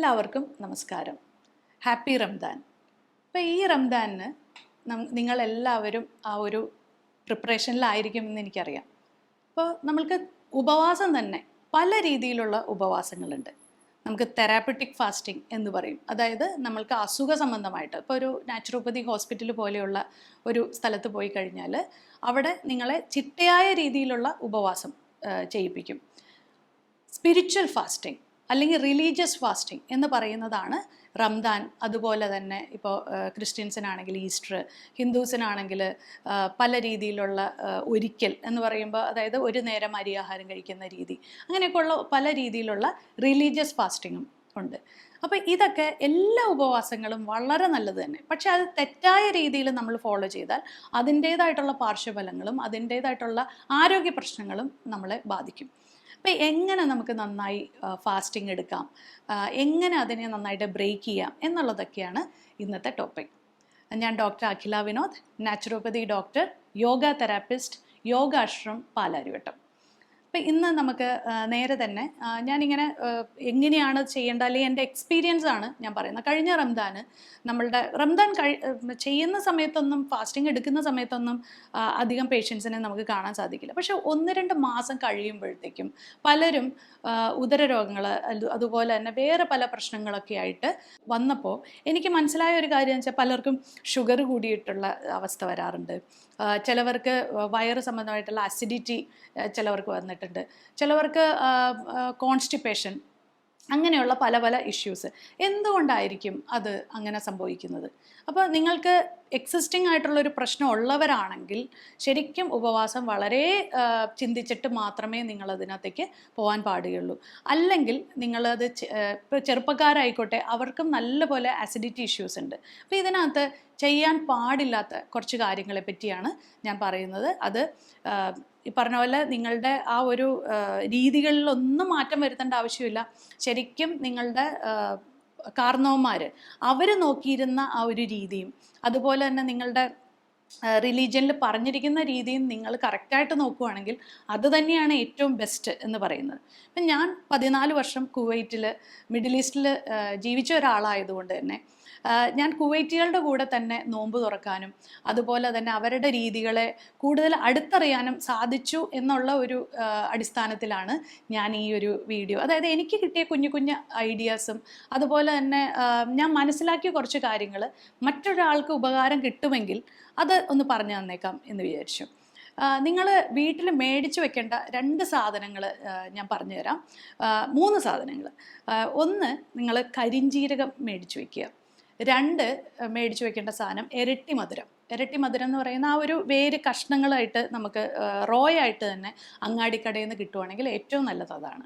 എല്ലാവർക്കും നമസ്കാരം. ഹാപ്പി റംദാൻ അപ്പോൾ ഈ റംദാനിന് നിങ്ങളെല്ലാവരും ആ ഒരു പ്രിപ്പറേഷനിലായിരിക്കുമെന്ന് എനിക്കറിയാം. അപ്പോൾ നമ്മൾക്ക് ഉപവാസം തന്നെ പല രീതിയിലുള്ള ഉപവാസങ്ങളുണ്ട്. നമുക്ക് തെറാപ്പറ്റിക് ഫാസ്റ്റിംഗ് എന്ന് പറയും. അതായത് നമ്മൾക്ക് അസുഖ സംബന്ധമായിട്ട്. ഇപ്പോൾ ഒരു നാച്ചുറോപ്പതി ഹോസ്പിറ്റൽ പോലെയുള്ള ഒരു സ്ഥലത്ത് പോയി കഴിഞ്ഞാൽ അവിടെ നിങ്ങളെ ചിട്ടയായ രീതിയിലുള്ള ഉപവാസം ചെയ്യിപ്പിക്കും. സ്പിരിച്വൽ ഫാസ്റ്റിംഗ് അല്ലെങ്കിൽ റിലീജിയസ് ഫാസ്റ്റിംഗ് എന്ന് പറയുന്നതാണ് റംദാൻ. അതുപോലെ തന്നെ ഇപ്പോൾ ക്രിസ്ത്യൻസിനാണെങ്കിൽ ഈസ്റ്റർ ഹിന്ദുസിനാണെങ്കിൽ പല രീതിയിലുള്ള ഒരിക്കൽ എന്ന് പറയുമ്പോൾ അതായത് ഒരു നേരം അരിയാഹാരം കഴിക്കുന്ന രീതി. അങ്ങനെയൊക്കെയുള്ള പല രീതിയിലുള്ള റിലീജിയസ് ഫാസ്റ്റിങ്ങും ഉണ്ട്. അപ്പോൾ ഇതൊക്കെ എല്ലാ ഉപവാസങ്ങളും വളരെ നല്ലത് തന്നെ. പക്ഷേ അത് തെറ്റായ രീതിയിൽ നമ്മൾ ഫോളോ ചെയ്താൽ അതിന്റേതായിട്ടുള്ള പാർശ്വഫലങ്ങളും അതിന്റേതായിട്ടുള്ള ആരോഗ്യ പ്രശ്നങ്ങളും നമ്മളെ ബാധിക്കും. അപ്പോൾ എങ്ങനെ നമുക്ക് നന്നായി ഫാസ്റ്റിംഗ് എടുക്കാം എങ്ങനെ അതിനെ നന്നായിട്ട് ബ്രേക്ക് ചെയ്യാം എന്നുള്ളതൊക്കെയാണ് ഇന്നത്തെ ടോപ്പിക് ഞാൻ doctor Akhila Vinod naturopathy doctor yoga therapist Yogashram Palarivattom. അപ്പം ഇന്ന് നമുക്ക് നേരെ തന്നെ ഞാനിങ്ങനെ എങ്ങനെയാണ് ചെയ്യേണ്ടത്? അല്ലെങ്കിൽ എന്റെ എക്സ്പീരിയൻസ് ആണ് ഞാൻ പറയുന്നത്. കഴിഞ്ഞ റംദാന് നമ്മളുടെ റംദാൻ കഴി ചെയ്യുന്ന സമയത്തൊന്നും ഫാസ്റ്റിംഗ് എടുക്കുന്ന സമയത്തൊന്നും അധികം പേഷ്യൻസിനെ നമുക്ക് കാണാൻ സാധിക്കില്ല. പക്ഷേ ഒന്ന് രണ്ട് മാസം കഴിയുമ്പോഴത്തേക്കും പലരും ഉദര ഉദരരോഗങ്ങൾ അതുപോലെ തന്നെ വേറെ പല പ്രശ്നങ്ങളൊക്കെ ആയിട്ട് വന്നപ്പോൾ എനിക്ക് മനസ്സിലായ ഒരു കാര്യം വെച്ചാൽ പലർക്കും ഷുഗർ കൂടിയിട്ടുള്ള അവസ്ഥ വരാറുണ്ട്. ചിലവർക്ക് വയറ് സംബന്ധമായിട്ടുള്ള അസിഡിറ്റി ചിലവർക്ക് വന്നിട്ടുണ്ട്. ചിലവർക്ക് കോൺസ്റ്റിപ്പേഷൻ അങ്ങനെയുള്ള പല പല ഇഷ്യൂസ് എന്തുകൊണ്ടായിരിക്കും അത് അങ്ങനെ സംഭവിക്കുന്നത്? അപ്പോൾ നിങ്ങൾക്ക് എക്സിസ്റ്റിംഗ് ആയിട്ടുള്ള ഒരു പ്രശ്നം ഉള്ളവരാണെങ്കിൽ ശരിക്കും ഉപവാസം വളരെ ചിന്തിച്ചിട്ട് മാത്രമേ നിങ്ങൾ അതിനകത്തേക്ക് പോകാൻ പാടുകയുള്ളൂ. അല്ലെങ്കിൽ നിങ്ങളത് ഇപ്പോൾ ചെറുപ്പക്കാരായിക്കോട്ടെ അവർക്കും നല്ലപോലെ ആസിഡിറ്റി ഇഷ്യൂസ് ഉണ്ട്. അപ്പോൾ ഇതിനകത്ത് ചെയ്യാൻ പാടില്ലാത്ത കുറച്ച് കാര്യങ്ങളെ പറ്റിയാണ് ഞാൻ പറയുന്നത്. അത് ഈ പറഞ്ഞ പോലെ നിങ്ങളുടെ ആ ഒരു രീതികളിലൊന്നും മാറ്റം വരുത്തേണ്ട ആവശ്യമില്ല. ശരിക്കും നിങ്ങളുടെ കാർണവന്മാർ അവർ നോക്കിയിരുന്ന ആ ഒരു രീതിയും അതുപോലെ തന്നെ നിങ്ങളുടെ റിലീജിയനിൽ പറഞ്ഞിരിക്കുന്ന രീതിയും നിങ്ങൾ കറക്റ്റായിട്ട് നോക്കുവാണെങ്കിൽ അത് തന്നെയാണ് ഏറ്റവും ബെസ്റ്റ് എന്ന് പറയുന്നത്. ഇപ്പം ഞാൻ പതിനാല് വർഷം കുവൈറ്റിൽ മിഡിൽ ഈസ്റ്റിൽ ജീവിച്ച ഒരാളായതുകൊണ്ട് തന്നെ ഞാൻ കുവൈറ്റികളുടെ കൂടെ തന്നെ നോമ്പ് തുറക്കാനും അതുപോലെ തന്നെ അവരുടെ രീതികളെ കൂടുതൽ അടുത്തറിയാനും സാധിച്ചു എന്നുള്ള ഒരു അടിസ്ഥാനത്തിലാണ് ഞാൻ ഈ ഒരു വീഡിയോ. അതായത് എനിക്ക് കിട്ടിയ കുഞ്ഞു കുഞ്ഞു ഐഡിയാസും അതുപോലെ തന്നെ ഞാൻ മനസ്സിലാക്കിയ കുറച്ച് കാര്യങ്ങൾ മറ്റൊരാൾക്ക് ഉപകാരം കിട്ടുമെങ്കിൽ അത് ഒന്ന് പറഞ്ഞു തന്നേക്കാം എന്ന് വിചാരിച്ചു. നിങ്ങൾ വീട്ടിൽ മേടിച്ചു വെക്കേണ്ട രണ്ട് സാധനങ്ങൾ ഞാൻ പറഞ്ഞുതരാം. മൂന്ന് സാധനങ്ങൾ ഒന്ന് നിങ്ങൾ കരിഞ്ജീരകം മേടിച്ചു വെക്കുക. രണ്ട് മേടിച്ചു വെക്കേണ്ട സാധനം ഇരട്ടി മധുരം. ഇരട്ടി മധുരം എന്ന് പറയുന്ന ആ ഒരു വേര് കഷ്ണങ്ങളായിട്ട് നമുക്ക് റോ ആയിട്ട് തന്നെ അങ്ങാടിക്കടയിൽ നിന്ന് കിട്ടുവാണെങ്കിൽ ഏറ്റവും നല്ലത് അതാണ്.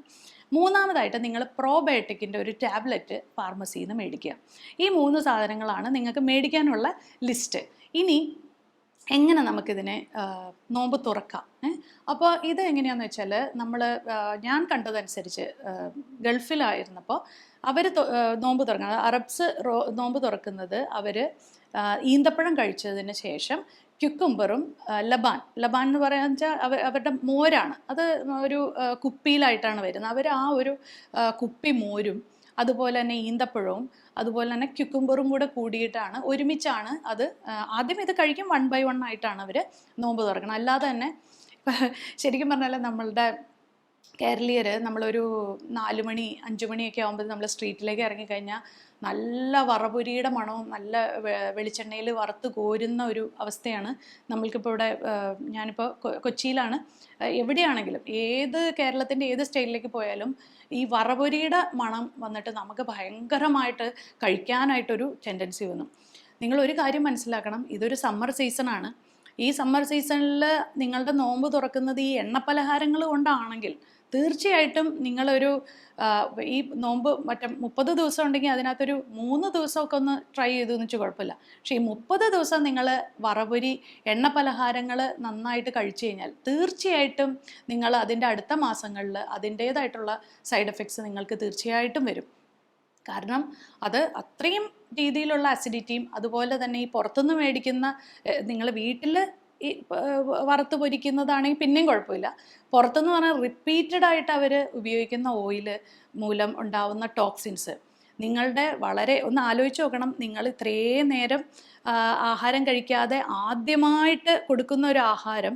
മൂന്നാമതായിട്ട് നിങ്ങൾ പ്രോബയോട്ടിക്കിന്റെ ഒരു ടാബ്ലറ്റ് ഫാർമസിയിൽ നിന്ന് മേടിക്കുക. ഈ മൂന്ന് സാധനങ്ങളാണ് നിങ്ങൾക്ക് മേടിക്കാനുള്ള ലിസ്റ്റ്. ഇനി എങ്ങനെ നമുക്കിതിനെ നോമ്പ് തുറക്കാം അപ്പോൾ ഇത് എങ്ങനെയാണെന്ന് വെച്ചാൽ നമ്മൾ ഞാൻ കണ്ടതനുസരിച്ച് ഗൾഫിലായിരുന്നപ്പോൾ അവർ നോമ്പ് തുറക്കുന്നത് അറബ്സ് നോമ്പ് തുറക്കുന്നത് അവർ ഈന്തപ്പഴം കഴിച്ചതിന് ശേഷം ക്യുക്കുംബറും ലബാൻ. ലബാൻ എന്ന് വെച്ചാൽ അവർ അവരുടെ മോരാണ്. അത് ഒരു കുപ്പിയിലായിട്ടാണ് വരുന്നത്. അവർ ആ ഒരു കുപ്പി മോരും അതുപോലെ തന്നെ ഈന്തപ്പഴവും അതുപോലെ തന്നെ ക്യുക്കുംബറും കൂടെ കൂടിയിട്ടാണ് ഒരുമിച്ചാണ് അത് ആദ്യം ഇത് കഴിക്കും വൺ ബൈ വൺ ആയിട്ടാണ് അവർ നോമ്പ് തുറക്കണം അല്ലാതെ തന്നെ ശരിക്കും പറഞ്ഞാൽ നമ്മളുടെ കേരളീയർ നമ്മളൊരു നാല് മണി അഞ്ച് മണിയൊക്കെ ആകുമ്പോൾ നമ്മൾ സ്ട്രീറ്റിലേക്ക് ഇറങ്ങിക്കഴിഞ്ഞാൽ നല്ല വറപുരിയുടെ മണവും നല്ല വെളിച്ചെണ്ണയിൽ വറുത്ത് കോരുന്ന ഒരു അവസ്ഥയാണ് നമ്മൾക്കിപ്പോൾ ഇവിടെ ഞാനിപ്പോൾ കൊച്ചിയിലാണ്. എവിടെയാണെങ്കിലും ഏത് കേരളത്തിന്റെ ഏത് സ്റ്റേറ്റിലേക്ക് പോയാലും ഈ വറപുരിയുടെ മണം വന്നിട്ട് നമുക്ക് ഭയങ്കരമായിട്ട് കഴിക്കാനായിട്ടൊരു ടെൻഡൻസി വന്നു. നിങ്ങൾ ഒരു കാര്യം മനസ്സിലാക്കണം ഇതൊരു സമ്മർ സീസണാണ് ഈ സമ്മർ സീസണിൽ നിങ്ങളുടെ നോമ്പ് തുറക്കുന്നത് ഈ എണ്ണപ്പലഹാരങ്ങൾ കൊണ്ടാണെങ്കിൽ തീർച്ചയായിട്ടും നിങ്ങളൊരു ഈ നോമ്പ് മറ്റേ മുപ്പത് ദിവസം ഉണ്ടെങ്കിൽ അതിനകത്തൊരു മൂന്ന് ദിവസമൊക്കെ ഒന്ന് ട്രൈ ചെയ്തു എന്ന് വെച്ചാൽ കുഴപ്പമില്ല. പക്ഷേ ഈ മുപ്പത് ദിവസം നിങ്ങൾ വറപൊരി എണ്ണ പലഹാരങ്ങൾ നന്നായിട്ട് കഴിച്ചു കഴിഞ്ഞാൽ തീർച്ചയായിട്ടും നിങ്ങൾ അതിന്റെ അടുത്ത മാസങ്ങളിൽ അതിന്റേതായിട്ടുള്ള സൈഡ് എഫക്ട്സ് നിങ്ങൾക്ക് തീർച്ചയായിട്ടും വരും. കാരണം അത് അത്രയും രീതിയിലുള്ള അസിഡിറ്റിയും അതുപോലെ തന്നെ ഈ പുറത്തുനിന്ന് മേടിക്കുന്ന നിങ്ങൾ വീട്ടിൽ ഈ വറുത്ത് പൊരിക്കുന്നതാണെങ്കിൽ പിന്നെയും കുഴപ്പമില്ല. പുറത്തുനിന്ന് പറഞ്ഞാൽ റിപ്പീറ്റഡ് ആയിട്ട് അവർ ഉപയോഗിക്കുന്ന ഓയിൽ മൂലം ഉണ്ടാവുന്ന ടോക്സിൻസ് നിങ്ങളുടെ വളരെ ഒന്ന് ആലോചിച്ച് നോക്കണം. നിങ്ങൾ ഇത്രയും നേരം ആഹാരം കഴിക്കാതെ ആദ്യമായിട്ട് കൊടുക്കുന്ന ഒരു ആഹാരം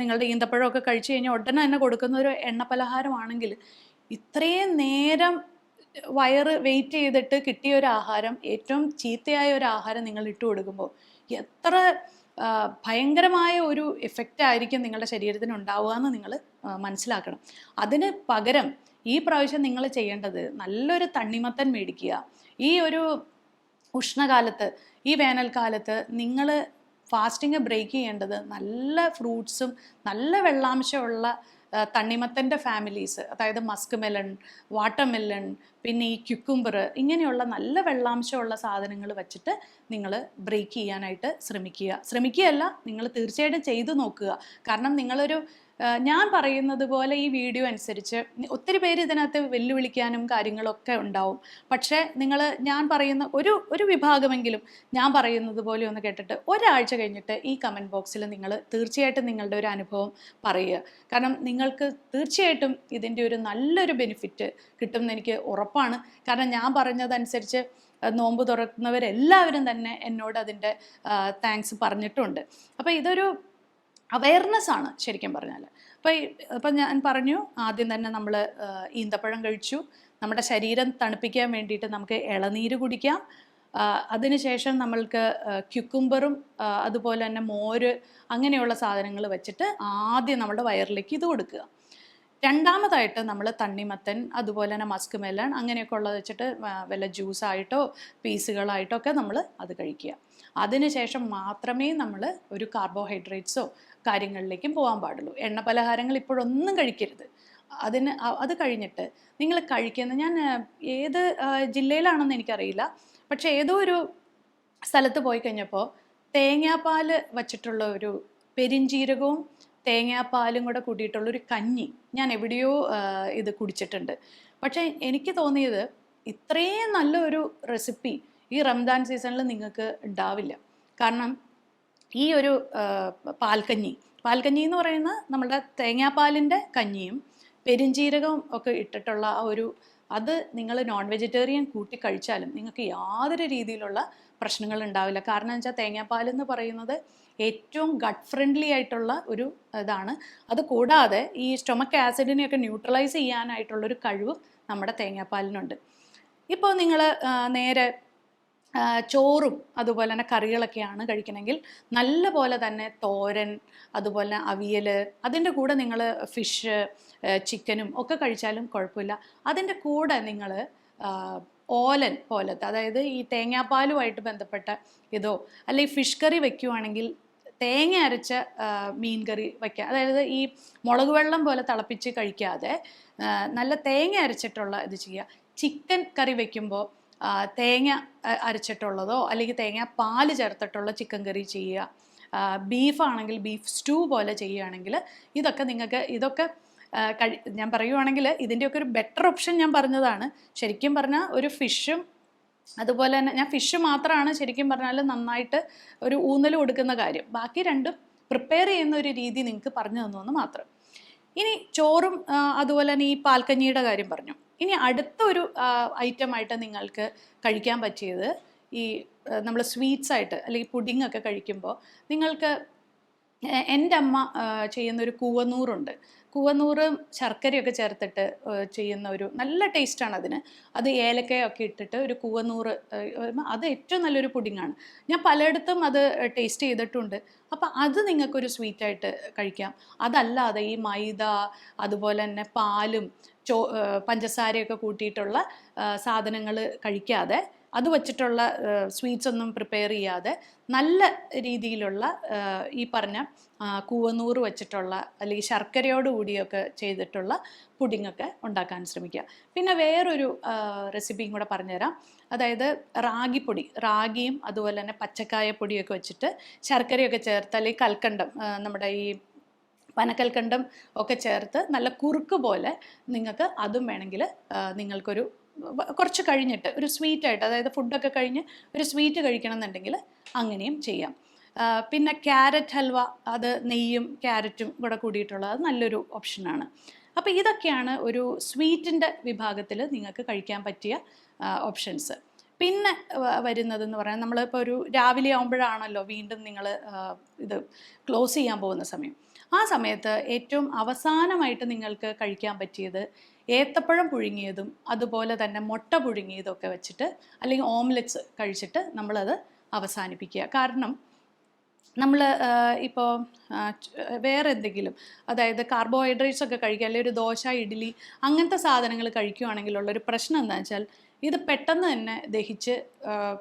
നിങ്ങളുടെ ഈന്തപ്പഴമൊക്കെ കഴിച്ചു കഴിഞ്ഞാൽ ഉടനെ തന്നെ കൊടുക്കുന്ന ഒരു എണ്ണപ്പലഹാരമാണെങ്കിൽ ഇത്രയും നേരം വയറ് വെയിറ്റ് ചെയ്തിട്ട് കിട്ടിയ ഒരു ആഹാരം ഏറ്റവും ചീത്തയായ ഒരു ആഹാരം നിങ്ങൾ ഇട്ട് കൊടുക്കുമ്പോൾ എത്ര ഭയങ്കരമായ ഒരു എഫക്റ്റ് ആയിരിക്കും നിങ്ങളുടെ ശരീരത്തിന് ഉണ്ടാവുക എന്ന് നിങ്ങൾ മനസ്സിലാക്കണം. അതിന് പകരം ഈ പ്രാവശ്യം നിങ്ങൾ ചെയ്യേണ്ടത് നല്ലൊരു തണ്ണിമത്തൻ മേടിക്കുക. ഈ ഒരു ഉഷ്ണകാലത്ത് ഈ വേനൽക്കാലത്ത് നിങ്ങൾ ഫാസ്റ്റിംഗ് ബ്രേക്ക് ചെയ്യേണ്ടത് നല്ല ഫ്രൂട്ട്സും നല്ല വെള്ളാംശമുള്ള തണ്ണിമത്തന്റെ ഫാമിലീസ് അതായത് മസ്ക് മെലൺ വാട്ടർ വാട്ടർമെലൺ പിന്നെ ഈ ക്യുക്കുംബർ ഇങ്ങനെയുള്ള നല്ല വെള്ളാംശമുള്ള സാധനങ്ങൾ വെച്ചിട്ട് നിങ്ങൾ ബ്രേക്ക് ചെയ്യാനായിട്ട് ശ്രമിക്കുക. ശ്രമിക്കുകയല്ല നിങ്ങൾ തീർച്ചയായിട്ടും ചെയ്തു നോക്കുക. കാരണം നിങ്ങളൊരു ഞാൻ പറയുന്നത് പോലെ ഈ വീഡിയോ അനുസരിച്ച് ഒത്തിരി പേര് ഇതിനകത്ത് വെല്ലുവിളിക്കാനും കാര്യങ്ങളൊക്കെ ഉണ്ടാവും. പക്ഷേ നിങ്ങൾ ഞാൻ പറയുന്ന ഒരു ഒരു വിഭാഗമെങ്കിലും ഞാൻ പറയുന്നത് പോലെ ഒന്ന് കേട്ടിട്ട് ഒരാഴ്ച കഴിഞ്ഞിട്ട് ഈ കമന്റ് ബോക്സിൽ നിങ്ങൾ തീർച്ചയായിട്ടും നിങ്ങളുടെ ഒരു അനുഭവം പറയുക. കാരണം നിങ്ങൾക്ക് തീർച്ചയായിട്ടും ഇതിന്റെ ഒരു നല്ലൊരു ബെനിഫിറ്റ് കിട്ടുമെന്ന് എനിക്ക് ഉറപ്പാണ്. കാരണം ഞാൻ പറഞ്ഞതനുസരിച്ച് നോമ്പ് തുറക്കുന്നവരെല്ലാവരും തന്നെ എന്നോട് അതിന്റെ താങ്ക്സ് പറഞ്ഞിട്ടുണ്ട്. അപ്പോൾ ഇതൊരു അവയർനെസ് ആണ് ശരിക്കും പറഞ്ഞാൽ അപ്പോൾ അപ്പം ഞാൻ പറഞ്ഞു ആദ്യം തന്നെ നമ്മൾ ഈന്തപ്പഴം കഴിച്ചു. നമ്മുടെ ശരീരം തണുപ്പിക്കാൻ വേണ്ടിയിട്ട് നമുക്ക് ഇളനീര് കുടിക്കാം. അതിനുശേഷം നമ്മൾക്ക് ക്യുക്കുംബറും അതുപോലെ തന്നെ മോര് അങ്ങനെയുള്ള സാധനങ്ങൾ വെച്ചിട്ട് ആദ്യം നമ്മുടെ വയറിലേക്ക് ഇത് കൊടുക്കുക. രണ്ടാമതായിട്ട് നമ്മൾ തണ്ണിമത്തൻ അതുപോലെ തന്നെ മസ്ക് മെലൺ അങ്ങനെയൊക്കെ ഉള്ളത് വെച്ചിട്ട് വല്ല ജ്യൂസായിട്ടോ പീസുകളായിട്ടോ ഒക്കെ നമ്മൾ അത് കഴിക്കുക. അതിനുശേഷം മാത്രമേ നമ്മൾ ഒരു കാർബോഹൈഡ്രേറ്റ്സോ കാര്യങ്ങളിലേക്കും പോകാൻ പാടുള്ളൂ. എണ്ണ പലഹാരങ്ങൾ ഇപ്പോഴൊന്നും കഴിക്കരുത്. അതിന് അത് കഴിഞ്ഞിട്ട് നിങ്ങൾ കഴിക്കുന്ന ഞാൻ ഏത് ജില്ലയിലാണെന്ന് എനിക്കറിയില്ല. പക്ഷേ ഏതോ ഒരു സ്ഥലത്ത് പോയി കഴിഞ്ഞപ്പോൾ തേങ്ങാപ്പാൽ വച്ചിട്ടുള്ള ഒരു പെരിഞ്ജീരകവും തേങ്ങാപ്പാലും കൂടെ കൂട്ടിയിട്ടുള്ള ഒരു കഞ്ഞി ഞാൻ എവിടെയോ ഇത് കുടിച്ചിട്ടുണ്ട്. പക്ഷേ എനിക്ക് തോന്നിയത് ഇത്രയും നല്ലൊരു റെസിപ്പി ഈ റംദാൻ സീസണിൽ നിങ്ങൾക്ക് ഉണ്ടാവില്ല. കാരണം ഈ ഒരു പാൽക്കഞ്ഞി. പാൽക്കഞ്ഞി എന്ന് പറയുന്ന നമ്മുടെ തേങ്ങാപ്പാലിന്റെ കഞ്ഞിയും പെരിഞ്ജീരകവും ഒക്കെ ഇട്ടിട്ടുള്ള ആ ഒരു അത് നിങ്ങൾ നോൺ വെജിറ്റേറിയൻ കൂട്ടി കഴിച്ചാലും നിങ്ങൾക്ക് യാതൊരു രീതിയിലുള്ള പ്രശ്നങ്ങൾ ഉണ്ടാവില്ല. കാരണം വെച്ചാൽ തേങ്ങാപ്പാൽ എന്ന് പറയുന്നത് ഏറ്റവും ഗട്ട് ഫ്രണ്ട്ലി ആയിട്ടുള്ള ഒരു ഇതാണ്. അത് കൂടാതെ ഈ സ്റ്റൊമക്ക് ആസിഡിനെയൊക്കെ ന്യൂട്രലൈസ് ചെയ്യാനായിട്ടുള്ളൊരു കഴിവ് നമ്മുടെ തേങ്ങാപ്പാലിനുണ്ട്. ഇപ്പോൾ നിങ്ങൾ നേരെ ചോറും അതുപോലെ തന്നെ കറികളൊക്കെയാണ് കഴിക്കണമെങ്കിൽ നല്ല പോലെ തന്നെ തോരൻ അതുപോലെ അവിയൽ അതിന്റെ കൂടെ നിങ്ങൾ ഫിഷ് ചിക്കനും ഒക്കെ കഴിച്ചാലും കുഴപ്പമില്ല. അതിന്റെ കൂടെ നിങ്ങൾ ഓലൻ പോലത്തെ അതായത് ഈ തേങ്ങാപ്പാലുമായിട്ട് ബന്ധപ്പെട്ട ഇതോ അല്ലെങ്കിൽ ഫിഷ് കറി വെക്കുവാണെങ്കിൽ തേങ്ങ അരച്ച മീൻ കറി വയ്ക്കുക അതായത് ഈ മുളക് വെള്ളം പോലെ തിളപ്പിച്ച് കഴിക്കാതെ നല്ല തേങ്ങ അരച്ചിട്ടുള്ള ഇത് ചെയ്യുക. ചിക്കൻ കറി വെക്കുമ്പോൾ ആ, തേങ്ങ അരച്ചിട്ടുള്ളതോ അല്ലെങ്കിൽ തേങ്ങ പാൽ ചേർത്തിട്ടുള്ള ചിക്കൻ കറി ചെയ്യുക. ബീഫാണെങ്കിൽ ബീഫ് സ്റ്റൂ പോലെ ചെയ്യുകയാണെങ്കിൽ ഇതൊക്കെ നിങ്ങൾക്ക് ഇതൊക്കെ കഴി ഞാൻ പറയുവാണെങ്കിൽ ഇതിന്റെയൊക്കെ ഒരു ബെറ്റർ ഓപ്ഷൻ ഞാൻ പറഞ്ഞതാണ്. ശരിക്കും പറഞ്ഞാൽ ഒരു ഫിഷും അതുപോലെ തന്നെ ഞാൻ ഫിഷ് മാത്രമാണ് ശരിക്കും പറഞ്ഞാൽ നന്നായിട്ട് ഒരു ഊന്നൽ കൊടുക്കുന്ന കാര്യം. ബാക്കി രണ്ടും പ്രിപ്പയർ ചെയ്യുന്ന ഒരു രീതി നിങ്ങൾക്ക് പറഞ്ഞു തന്നു എന്ന് മാത്രം. ഇനി ചോറും അതുപോലെ തന്നെ ഈ പാൽക്കഞ്ഞിയുടെ കാര്യം പറഞ്ഞു. ഇനി അടുത്ത ഒരു ഐറ്റം ആയിട്ട് നിങ്ങൾക്ക് കഴിക്കാൻ പറ്റിയത് ഈ നമ്മൾ സ്വീറ്റ്സ് ആയിട്ട് അല്ലെങ്കിൽ പുഡിംഗ് ഒക്കെ കഴിക്കുമ്പോൾ നിങ്ങൾക്ക് എന്റെ അമ്മ ചെയ്യുന്നൊരു കൂവന്നൂറുണ്ട്. കൂവന്നൂറ് ശർക്കരയൊക്കെ ചേർത്തിട്ട് ചെയ്യുന്ന ഒരു നല്ല ടേസ്റ്റാണ് അതിന്. അത് ഏലക്കയൊക്കെ ഇട്ടിട്ട് ഒരു കൂവന്നൂറ് അത് ഏറ്റവും നല്ലൊരു പുഡിങ്ങാണ്. ഞാൻ പലയിടത്തും അത് ടേസ്റ്റ് ചെയ്തിട്ടുണ്ട്. അപ്പോൾ അത് നിങ്ങൾക്കൊരു സ്വീറ്റായിട്ട് കഴിക്കാം. അതല്ലാതെ ഈ മൈദ അതുപോലെ തന്നെ പാലും ചോ പഞ്ചസാരയൊക്കെ കൂട്ടിയിട്ടുള്ള സാധനങ്ങൾ കഴിക്കാതെ അത് വച്ചിട്ടുള്ള സ്വീറ്റ്സ് ഒന്നും പ്രിപ്പയർ ചെയ്യാതെ നല്ല രീതിയിലുള്ള ഈ പറഞ്ഞ കൂവനൂറ് വെച്ചിട്ടുള്ള അല്ലെങ്കിൽ ശർക്കരയോട് കൂടിയൊക്കെ ചെയ്തിട്ടുള്ള പുഡിങ്ങൊക്കെ ഉണ്ടാക്കാൻ ശ്രമിക്കുക. പിന്നെ വേറൊരു റെസിപ്പിയും കൂടെ പറഞ്ഞുതരാം. അതായത് റാഗിപ്പൊടി റാഗിയും അതുപോലെ തന്നെ പച്ചക്കായ പൊടിയൊക്കെ വെച്ചിട്ട് ശർക്കരയൊക്കെ ചേർത്ത് അല്ലെങ്കിൽ കൽക്കണ്ടം നമ്മുടെ ഈ പനക്കൽക്കണ്ടം ഒക്കെ ചേർത്ത് നല്ല കുറുക്ക് പോലെ നിങ്ങൾക്ക് അതും വേണമെങ്കിൽ നിങ്ങൾക്കൊരു കുറച്ച് കഴിഞ്ഞിട്ട് ഒരു സ്വീറ്റ് ആയിട്ട് അതായത് ഫുഡൊക്കെ കഴിഞ്ഞ് ഒരു സ്വീറ്റ് കഴിക്കണം എന്നുണ്ടെങ്കിൽ അങ്ങനെയും ചെയ്യാം. പിന്നെ ക്യാരറ്റ് ഹൽവ അത് നെയ്യും ക്യാരറ്റും കൂടെ കൂടിയിട്ടുള്ളത് അത് നല്ലൊരു ഓപ്ഷനാണ് അപ്പോൾ ഇതൊക്കെയാണ് ഒരു സ്വീറ്റിന്റെ വിഭാഗത്തിൽ നിങ്ങൾക്ക് കഴിക്കാൻ പറ്റിയ ഓപ്ഷൻസ് പിന്നെ വരുന്നതെന്ന് പറയാൻ നമ്മളിപ്പോൾ ഒരു രാവിലെ ആകുമ്പോഴാണല്ലോ വീണ്ടും നിങ്ങൾ ഇത് ക്ലോസ് ചെയ്യാൻ പോകുന്ന സമയം. ആ സമയത്ത് ഏറ്റവും അവസാനമായിട്ട് നിങ്ങൾക്ക് കഴിക്കാൻ പറ്റിയത് ഏത്തപ്പഴം പുഴുങ്ങിയതും അതുപോലെ തന്നെ മുട്ട പുഴുങ്ങിയതും ഒക്കെ വെച്ചിട്ട് അല്ലെങ്കിൽ ഓംലെറ്റ്സ് കഴിച്ചിട്ട് നമ്മളത് അവസാനിപ്പിക്കുക. കാരണം നമ്മൾ ഇപ്പോൾ വേറെ എന്തെങ്കിലും അതായത് കാർബോഹൈഡ്രേറ്റ്സ് ഒക്കെ കഴിക്കുക അല്ലെങ്കിൽ ഒരു ദോശ ഇഡ്ഡലി അങ്ങനത്തെ സാധനങ്ങൾ കഴിക്കുകയാണെങ്കിലുള്ള ഒരു പ്രശ്നം എന്താണെന്ന് വെച്ചാൽ ഇത് പെട്ടെന്ന് തന്നെ ദഹിച്ച്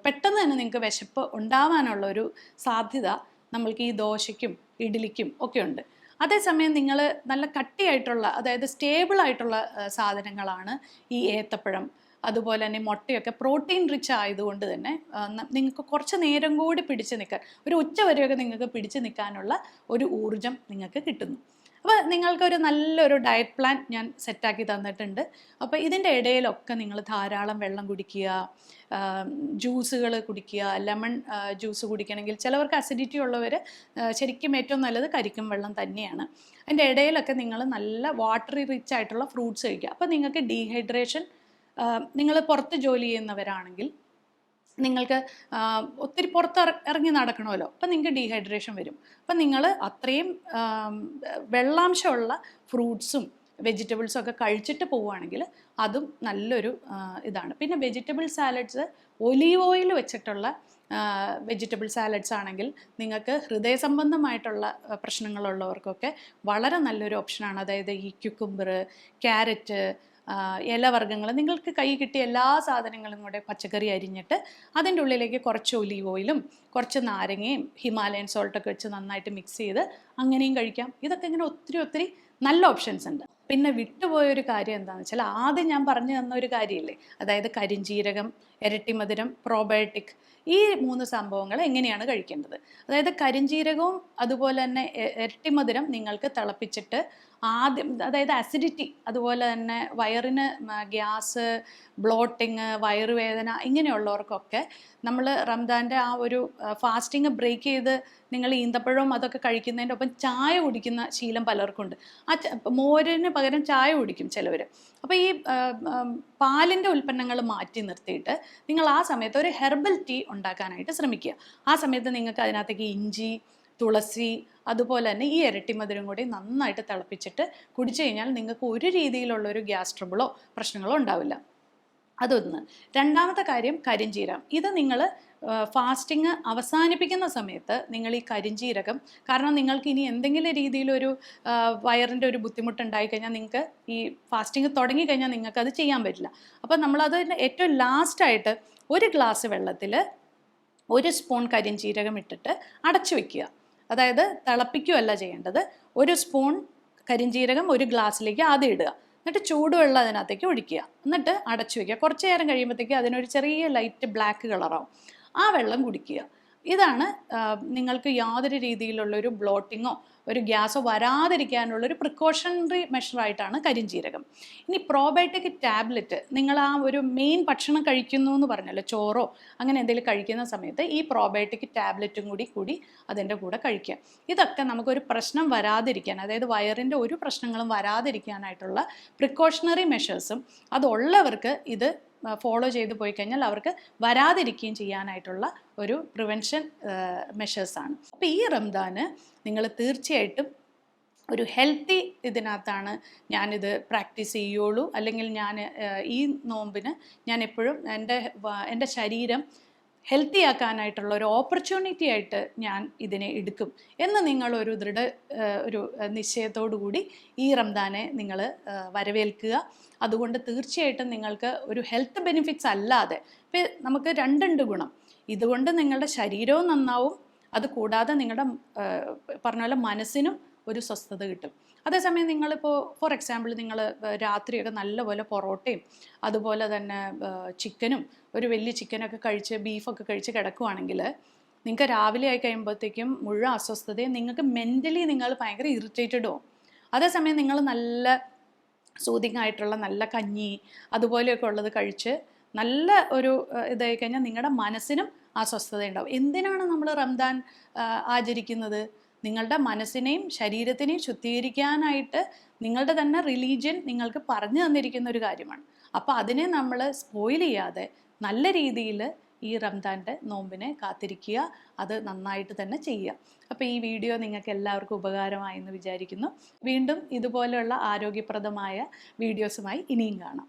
പെട്ടെന്ന് തന്നെ നിങ്ങൾക്ക് വിശപ്പ് ഉണ്ടാവാനുള്ള ഒരു സാധ്യത നമ്മൾക്ക് ഈ ദോശയ്ക്കും ഇഡ്ഡലിക്കും ഒക്കെ ഉണ്ട്. അതേസമയം നിങ്ങൾ നല്ല കട്ടിയായിട്ടുള്ള അതായത് സ്റ്റേബിൾ ആയിട്ടുള്ള സാധനങ്ങളാണ് ഈ ഏത്തപ്പഴം അതുപോലെ തന്നെ മുട്ടയൊക്കെ പ്രോട്ടീൻ റിച്ച് ആയതുകൊണ്ട് തന്നെ നിങ്ങൾക്ക് കുറച്ച് നേരം കൂടി പിടിച്ചു നിൽക്കാൻ ഒരു ഉച്ച വരെയൊക്കെ നിങ്ങൾക്ക് പിടിച്ചു നിൽക്കാനുള്ള ഒരു ഊർജം നിങ്ങൾക്ക് കിട്ടുന്നു. അപ്പോൾ നിങ്ങൾക്കൊരു നല്ലൊരു ഡയറ്റ് പ്ലാൻ ഞാൻ സെറ്റാക്കി തന്നിട്ടുണ്ട്. അപ്പോൾ ഇതിന്റെ ഇടയിലൊക്കെ നിങ്ങൾ ധാരാളം വെള്ളം കുടിക്കുക ജ്യൂസുകൾ കുടിക്കുക ലെമൺ ജ്യൂസ് കുടിക്കണമെങ്കിൽ ചിലവർക്ക് അസിഡിറ്റി ഉള്ളവർ ശരിക്കും ഏറ്റവും നല്ലത് കരിക്കും വെള്ളം തന്നെയാണ്. അതിന്റെ ഇടയിലൊക്കെ നിങ്ങൾ നല്ല വാട്ടറി റിച്ച് ആയിട്ടുള്ള ഫ്രൂട്ട്സ് കഴിക്കുക. അപ്പോൾ നിങ്ങൾക്ക് ഡീഹൈഡ്രേഷൻ നിങ്ങൾ പുറത്ത് ജോലി ചെയ്യുന്നവരാണെങ്കിൽ നിങ്ങൾക്ക് ഒത്തിരി പുറത്ത് ഇറ- ഇറങ്ങി നടക്കണമല്ലോ. അപ്പം നിങ്ങൾക്ക് ഡീഹൈഡ്രേഷൻ വരും. അപ്പം നിങ്ങൾ അത്രയും വെള്ളാംശമുള്ള ഫ്രൂട്ട്സും വെജിറ്റബിൾസും ഒക്കെ കഴിച്ചിട്ട് പോവുകയാണെങ്കിൽ അതും നല്ലൊരു ഇതാണ്. പിന്നെ വെജിറ്റബിൾ സാലഡ്സ് ഒലീവ് ഓയിൽ വെച്ചിട്ടുള്ള വെജിറ്റബിൾ സാലഡ്സ് ആണെങ്കിൽ നിങ്ങൾക്ക് ഹൃദയ സംബന്ധമായിട്ടുള്ള പ്രശ്നങ്ങളുള്ളവർക്കൊക്കെ വളരെ നല്ലൊരു ഓപ്ഷനാണ് അതായത് ഈ ക്യുക്കുംബർ ക്യാരറ്റ് ഇലവർഗങ്ങൾ നിങ്ങൾക്ക് കൈ കിട്ടിയ എല്ലാ സാധനങ്ങളും കൂടെ പച്ചക്കറി അരിഞ്ഞിട്ട് അതിന്റെ ഉള്ളിലേക്ക് കുറച്ച് ഒലീവ് ഓയിലും കുറച്ച് നാരങ്ങയും ഹിമാലയൻ സോൾട്ടൊക്കെ വെച്ച് നന്നായിട്ട് മിക്സ് ചെയ്ത് അങ്ങനെയും കഴിക്കാം. ഇതൊക്കെ ഇങ്ങനെ ഒത്തിരി ഒത്തിരി നല്ല ഓപ്ഷൻസ് ഉണ്ട്. പിന്നെ വിട്ടുപോയ ഒരു കാര്യം എന്താണെന്ന് വെച്ചാൽ ആദ്യം ഞാൻ പറഞ്ഞു തന്ന ഒരു കാര്യമില്ലേ? അതായത് കരിഞ്ജീരകം ഇരട്ടിമധുരം പ്രോബയോട്ടിക് ഈ മൂന്ന് സംഭവങ്ങൾ എങ്ങനെയാണ് കഴിക്കേണ്ടത്? അതായത് കരിഞ്ജീരകവും അതുപോലെ തന്നെ ഇരട്ടിമധുരം നിങ്ങൾക്ക് തിളപ്പിച്ചിട്ട് ആദ്യം അതായത് അസിഡിറ്റി അതുപോലെ തന്നെ വയറിന് ഗ്യാസ് ബ്ലോട്ടിങ് വയറുവേദന ഇങ്ങനെയുള്ളവർക്കൊക്കെ നമ്മൾ റംദാന്റെ ആ ഒരു ഫാസ്റ്റിംഗ് ബ്രേക്ക് ചെയ്ത് നിങ്ങൾ ഈന്തപ്പഴവും അതൊക്കെ കഴിക്കുന്നതിന്റെ ഒപ്പം ചായ കുടിക്കുന്ന ശീലം പലർക്കുണ്ട്. ആ മോരിന് പകരം ചായ കുടിക്കും ചിലവർ അപ്പോൾ ഈ പാലിന്റെ ഉൽപ്പന്നങ്ങൾ മാറ്റി നിർത്തിയിട്ട് നിങ്ങൾ ആ സമയത്ത് ഒരു ഹെർബൽ ടീ ഉണ്ടാക്കാനായിട്ട് ശ്രമിക്കുക. ആ സമയത്ത് നിങ്ങൾക്ക് അതിനകത്തേക്ക് ഇഞ്ചി തുളസി അതുപോലെ തന്നെ ഈ ഇരട്ടിമധുരം കൂടി നന്നായിട്ട് തിളപ്പിച്ചിട്ട് കുടിച്ചു കഴിഞ്ഞാൽ നിങ്ങൾക്ക് ഒരു രീതിയിലുള്ള ഒരു ഗ്യാസ് ട്രബിളോ പ്രശ്നങ്ങളോ ഉണ്ടാവില്ല. അതൊന്ന്. രണ്ടാമത്തെ കാര്യം കരിഞ്ചീരം ഇത് നിങ്ങൾ ഫാസ്റ്റിംഗ് അവസാനിപ്പിക്കുന്ന സമയത്ത് നിങ്ങൾ ഈ കരിഞ്ചീരകം കാരണം നിങ്ങൾക്ക് ഇനി എന്തെങ്കിലും രീതിയിലൊരു വയറിന്റെ ഒരു ബുദ്ധിമുട്ടുണ്ടായി കഴിഞ്ഞാൽ നിങ്ങൾക്ക് ഈ ഫാസ്റ്റിംഗ് തുടങ്ങിക്കഴിഞ്ഞാൽ നിങ്ങൾക്ക് അത് ചെയ്യാൻ പറ്റില്ല. അപ്പോൾ നമ്മളത് ഏറ്റവും ലാസ്റ്റായിട്ട് ഒരു ഗ്ലാസ് വെള്ളത്തിൽ ഒരു സ്പൂൺ കരിഞ്ചീരകം ഇട്ടിട്ട് അടച്ചു വെക്കുക. അതായത് തിളപ്പിക്കുകയല്ല ചെയ്യേണ്ടത്. ഒരു സ്പൂൺ കരിഞ്ജീരകം ഒരു ഗ്ലാസ്സിലേക്ക് ആദ്യം ഇടുക. എന്നിട്ട് ചൂടുവെള്ളം അതിനകത്തേക്ക് ഒഴിക്കുക. എന്നിട്ട് അടച്ചു വയ്ക്കുക കുറച്ച് നേരം കഴിയുമ്പോഴത്തേക്ക് അതിനൊരു ചെറിയ ലൈറ്റ് ബ്ലാക്ക് കളറാവും ആ വെള്ളം കുടിക്കുക. ഇതാണ് നിങ്ങൾക്ക് യാതൊരു രീതിയിലുള്ള ഒരു ബ്ലോട്ടിങ്ങോ ഒരു ഗ്യാസോ വരാതിരിക്കാനുള്ള വരാതിരിക്കാനുള്ളൊരു പ്രിക്കോഷണറി മെഷറായിട്ടാണ് കരിഞ്ജീരകം ഇനി പ്രോബയോട്ടിക് ടാബ്ലറ്റ് നിങ്ങൾ ആ ഒരു മെയിൻ ഭക്ഷണം കഴിക്കുന്നു എന്ന് പറഞ്ഞല്ലോ ചോറോ അങ്ങനെ എന്തെങ്കിലും കഴിക്കുന്ന സമയത്ത് ഈ പ്രോബയോട്ടിക് ടാബ്ലറ്റും കൂടി കൂടി അതിന്റെ കൂടെ കഴിക്കുക. ഇതൊക്കെ നമുക്കൊരു പ്രശ്നം വരാതിരിക്കാൻ അതായത് വയറിന്റെ ഒരു പ്രശ്നങ്ങളും വരാതിരിക്കാനായിട്ടുള്ള പ്രിക്കോഷണറി മെഷേഴ്സും അതുള്ളവർക്ക് ഇത് ഫോളോ ചെയ്ത് പോയി കഴിഞ്ഞാൽ അവർക്ക് വരാതിരിക്കുകയും ചെയ്യാനായിട്ടുള്ള ഒരു പ്രിവെൻഷൻ മെഷേഴ്സാണ് അപ്പോൾ ഈ റംദാന് നിങ്ങൾ തീർച്ചയായിട്ടും ഒരു ഹെൽത്തി ഇതിനകത്താണ് ഞാനിത് പ്രാക്ടീസ് ചെയ്യുള്ളൂ. അല്ലെങ്കിൽ ഞാൻ ഈ നോമ്പിന് ഞാൻ എപ്പോഴും എന്റെ എന്റെ ശരീരം ഹെൽത്തി ആക്കാനായിട്ടുള്ള ഒരു ഓപ്പർച്യൂണിറ്റി ആയിട്ട് ഞാൻ ഇതിനെ എടുക്കും എന്ന് നിങ്ങളൊരു ദൃഢ ഒരു നിശ്ചയത്തോടുകൂടി നിശ്ചയത്തോടു കൂടി ഈ റംദാനെ നിങ്ങൾ വരവേൽക്കുക. അതുകൊണ്ട് തീർച്ചയായിട്ടും നിങ്ങൾക്ക് ഒരു ഹെൽത്ത് ബെനിഫിറ്റ്സ് അല്ലാതെ ഇപ്പം നമുക്ക് രണ്ടുണ്ട് ഗുണം. ഇതുകൊണ്ട് നിങ്ങളുടെ ശരീരവും നന്നാവും. അത് കൂടാതെ നിങ്ങളുടെ പറഞ്ഞ പോലെ മനസ്സിനും ഒരു സ്വസ്ഥത കിട്ടും. അതേസമയം നിങ്ങളിപ്പോൾ ഫോർ എക്സാമ്പിൾ നിങ്ങൾ രാത്രിയൊക്കെ നല്ലപോലെ പൊറോട്ടയും അതുപോലെ തന്നെ ചിക്കനും ഒരു വലിയ ചിക്കനൊക്കെ കഴിച്ച് ബീഫൊക്കെ കഴിച്ച് കിടക്കുവാണെങ്കിൽ നിങ്ങൾക്ക് രാവിലെ ആയി കഴിയുമ്പോഴത്തേക്കും മുഴുവൻ അസ്വസ്ഥതയും നിങ്ങൾക്ക് മെന്റലി നിങ്ങൾ ഭയങ്കര ഇറിറ്റേറ്റഡ് അതേസമയം നിങ്ങൾ നല്ല സൂതിങ് ആയിട്ടുള്ള നല്ല കഞ്ഞി അതുപോലെയൊക്കെ ഉള്ളത് കഴിച്ച് നല്ല ഒരു ഇതായി കഴിഞ്ഞാൽ നിങ്ങളുടെ മനസ്സിനും അസ്വസ്ഥത ഉണ്ടാവും എന്തിനാണ് നമ്മൾ റംദാൻ ആചരിക്കുന്നത്? നിങ്ങളുടെ മനസ്സിനെയും ശരീരത്തിനെയും ശുദ്ധീകരിക്കാനായിട്ട് നിങ്ങളുടെ തന്നെ റിലീജിയൻ നിങ്ങൾക്ക് പറഞ്ഞു തന്നിരിക്കുന്ന ഒരു കാര്യമാണ്. അപ്പോൾ അതിനെ നമ്മൾ സ്പോയിൽ ചെയ്യാതെ നല്ല രീതിയിൽ ഈ റംദാന്റെ നോമ്പിനെ കാത്തിരിക്കുക അത് നന്നായിട്ട് തന്നെ ചെയ്യുക. അപ്പോൾ ഈ വീഡിയോ നിങ്ങൾക്ക് എല്ലാവർക്കും ഉപകാരമായി എന്ന് വിചാരിക്കുന്നു. വീണ്ടും ഇതുപോലെയുള്ള ആരോഗ്യപ്രദമായ വീഡിയോസുമായി ഇനിയും കാണാം.